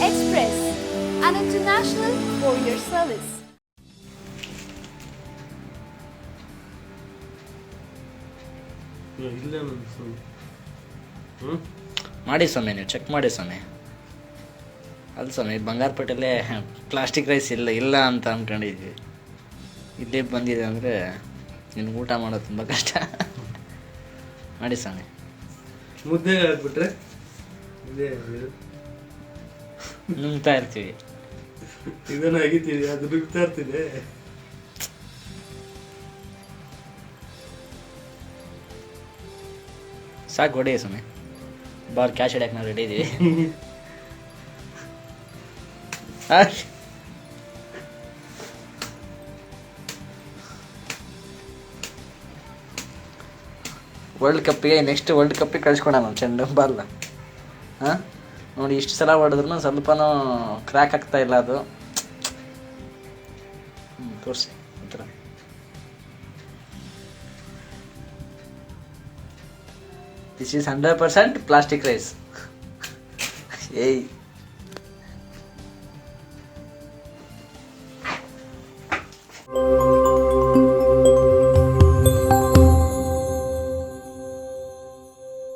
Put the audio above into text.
Express, an international courier service. ಮಾಡಿ ಸ್ವಾಮಿ ನೀವು check ಮಾಡಿ ಸ್ವಾಮಿ. ಅಲ್ಲ ಸ್ವಾಮಿ ಬಂಗಾರಪೇಟೆಲ್ಲೇ ಪ್ಲಾಸ್ಟಿಕ್ ರೈಸ್ ಇಲ್ಲ ಇಲ್ಲ ಅಂತ ಅಂದ್ಕೊಂಡಿದ್ವಿ ಇಲ್ಲೇ ಬಂದಿದೆ ಅಂದರೆ ನಿನ್ಗೆ ಊಟ ಮಾಡೋದು ತುಂಬ ಕಷ್ಟ. ಮಾಡಿ ಸ್ವಾಮಿ. ಮುದ್ದೆ ಹಾಕ್ಬಿಟ್ರೆ ಇದೇ ಇದು. ನುಂಗ್ತಾ ಇರ್ತೀವಿ. ಇದನ್ನ ಅಗಿತೀವಿ ಅದು ನುಗ್ತಾ ಇರ್ತಿದೆ. ಸಾಕು ಹೊಡೆಯ ಸುಮ್ಮನೆ ಬಾರ್ ಕ್ಯಾಶ್ ಹಿಡಿಯಕ್ಕೆ ನಾವು ರೆಡಿ ಇದೀವಿ. ಆ, ವರ್ಲ್ಡ್ ಕಪ್ಪಿಗೆ ನೆಕ್ಸ್ಟ್ ವರ್ಲ್ಡ್ ಕಪ್ಪಿಗೆ ಕಳ್ಸ್ಕೊಳ ನಾವು ಚೆಂಡು ಬರಲ್ಲ ಹಾಂ? ನೋಡಿ, ಇಷ್ಟು ಸಲ ಹೊಡೆದ್ರು ಸ್ವಲ್ಪನೂ ಕ್ರ್ಯಾಕ್ ಆಗ್ತಾ ಇಲ್ಲ ಅದು. ತೋರಿಸಿ ಈ ಥರ this is hundred percent plastic rice ಏಯ್.